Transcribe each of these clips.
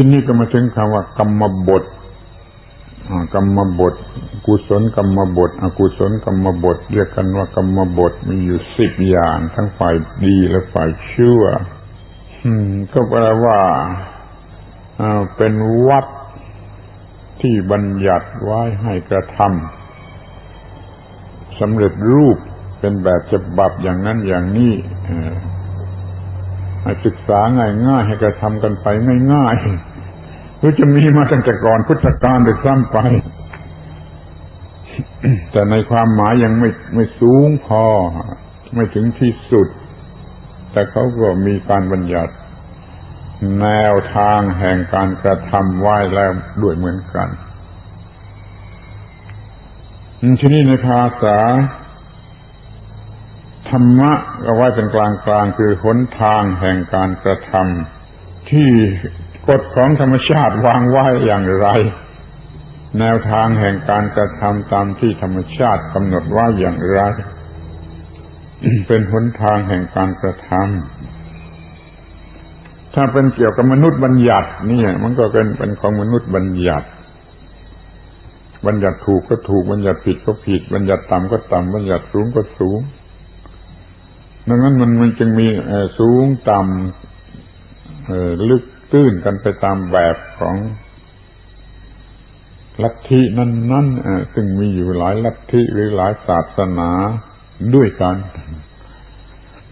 ทีนี้ก็มาถึงคำว่ากรรมบทกรรมบท กุศลกรรมบท อกุศลกรรมบท เรียกกันว่ากรรมบทมีอยู่สิบอย่าง ทั้งฝ่ายดีและฝ่ายชั่วก็แปลว่าเป็นวัดที่บัญญัติไว้ให้กระทำสำเร็จรูปเป็นแบบฉบับอย่างนั้นอย่างนี้ให้ศึกษาง่ายๆให้กระทำกันไปง่ายๆ หรือจะมีมาตั้งแต่ก่อนพุทธกาลโดยซ้ำไป แต่ในความหมายยังไม่ไม่สูงพอ ไม่ถึงที่สุด แต่เขาก็มีการบัญญัติ แนวทางแห่งการกระทำไหว้แล้วด้วยเหมือนกันทีนี้ในภาษา ธรรมะก็ไว้เป็นกลางกลางคือหนทางแห่งการกระทำที่ กฎของธรรมชาติวางไว้อย่างไร แนวทางแห่งการกระทำตามที่ธรรมชาติกำหนดไว่าอย่างไร เป็นหนทางแห่งการกระทำถ้าเป็นเกี่ยวกับมนุษย์บัญญัตินี่มันก็เป็นเป็นของมนุษย์บัญญัติ บัญญัติถูกก็ถูกบัญญัติผิดก็ผิด บัญญัติต่ำก็ต่ำบัญญัติสูงก็สูงดังนั้นมันมันจึงมีสูงต่ำลึก ตื้นกันไปตามแบบของลัทธินั้นๆซึ่งมีอยู่หลายลัทธิหรือหลายศาสนาด้วยกัน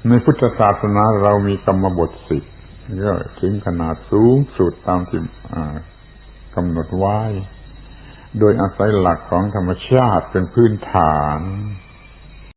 ในพุทธศาสนาเรามีกรรมบทสิบก็ถึงขนาดสูงสุดตามที่กำหนดไว้ โดยอาศัยหลักของธรรมชาติเป็นพื้นฐาน